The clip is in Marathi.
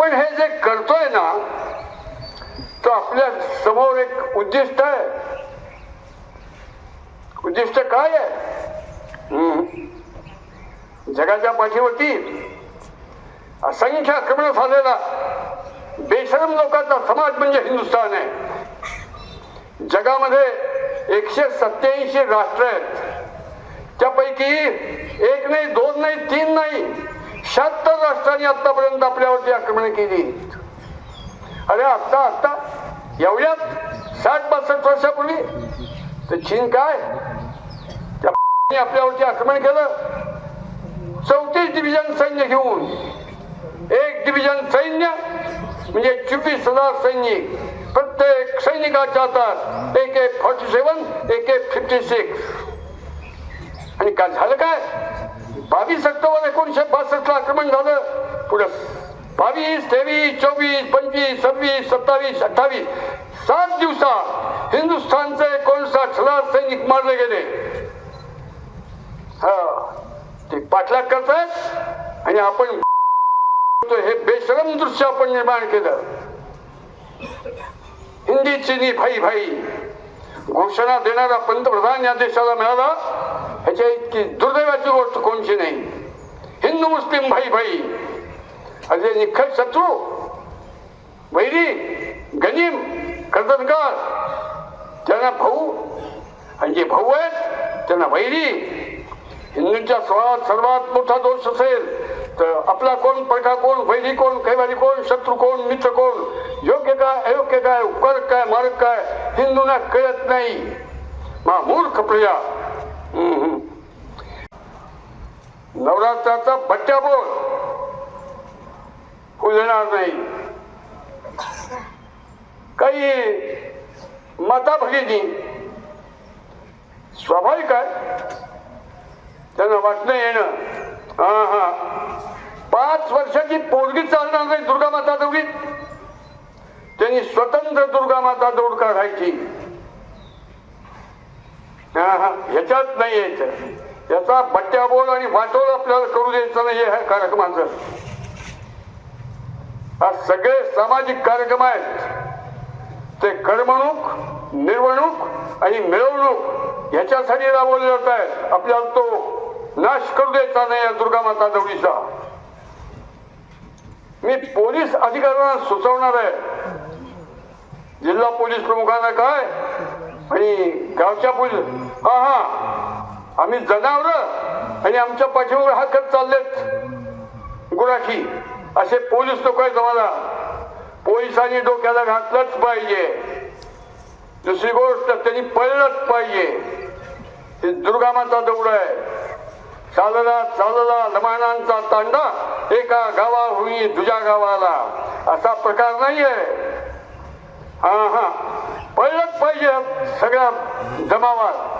आपण हे जे करतोय ना तो आपल्यासमोर एक उद्दिष्ट आहे. उद्दिष्ट काय आहे? हम्म. जगाच्या पाठीवरती असंख्य आक्रमण झालेला बेशरम लोकांचा समाज म्हणजे हिंदुस्थान आहे. जगामध्ये एकशे सत्याऐंशी राष्ट्र आहेत. त्यापैकी एक नाही दोन नाही तीन नाही. शहात्तर राष्ट्रांनी आतापर्यंत आपल्यावरती आक्रमण केली. अरे आत्ता आत्ता? एवढ्यात साठ पासष्ट वर्षापूर्वी? तर चीन काय? त्या आपल्यावरती आक्रमण केलं. चौतीस डिव्हिजन सैन्य घेऊन. एक डिव्हिजन सैन्य म्हणजे चोवीस हजार सैनिक. प्रत्येक सैनिकाच्या हातात एक ए फॉर्टी सेवन एक ए फिफ्टी सिक्स आणि काय झालं काय? बावीस ऑक्टोबर एकोणीशे बासष्ट ला आक्रमण झालं. पुढं बावीस तेवीस चोवीस पंचवीस सव्वीस सत्तावीस अठ्ठावीस. सात दिवसात हिंदुस्थानचे एकोणसाठ हजार सैनिक मारले गेले. हा ते पाठलाग करतायत आणि आपण हे बेशरम दृश्य आपण निर्माण केलं. हिंदी चिनी भाई भाई. घोषणा देणारा पंतप्रधान या देशाला मिळाला. ह्याच्या इतकी दुर्द गोष्ट नाही हिंदू मुस्लिम भाई भाई असे निखट शत्रू. वैरी गनीम कर्तनकार त्यांना भाऊ. आणि जे भाऊ आहेत त्यांना वैरी. हिंदूंच्या सर्वात सर्वात मोठा दोष असेल तर आपला कोण पडका कोण वैरी कोण कैवारी कोण शत्रू कोण मित्र कोण योग्य काय अयोग्य काय उपकार काय मार्ग काय हिंदूंना कळत नाही. मा मूर्ख प्रजा नवरात्राचा बट्ट्या उजणार नाही? काही माता भगिनी स्वाभाविक आहे. त्यांना वाटणं येणं. हा हा. पाच वर्षाची पोरगी चालणार नाही दुर्गा माता दौडीत त्यांनी स्वतंत्र दुर्गा माता दौड काढायची. हा हा. ह्याच्यात नाही यायचं. याचा बट्ट्या बोल आणि वाटोळ आपल्याला करू द्यायचं नाही ह्या कार्यक्रमाचं हा सगळे सामाजिक कार्यक्रम आहेत. ते करमणूक निर्वणूक आणि मिळवणूक ह्याच्यासाठी राबवले जात आहे आपल्याला तो नाश करू द्यायचा नाही या दुर्गा माता दौडीचा मी पोलीस अधिकाऱ्यांना सुचवणार आहे. जिल्हा पोलीस प्रमुखांना काय? आणि गावच्या पोलीस हा हा. आम्ही जनावर आणि आमच्या पाठीवर हाकत चाललेत. गुराखी असे पोलीस लोक आहेत आम्हाला. पोलिसांनी डोक्याला घातलंच पाहिजे. दुसरी गोष्ट त्यांनी पळलंच पाहिजे. हे दुर्गामाचा दौड आहे चालला चालला लमानांचा तांडा एका गावा होई दुजा गावाला. असा प्रकार नाहीये. हा हा. पळलंच पाहिजे सगळ्या जमावात.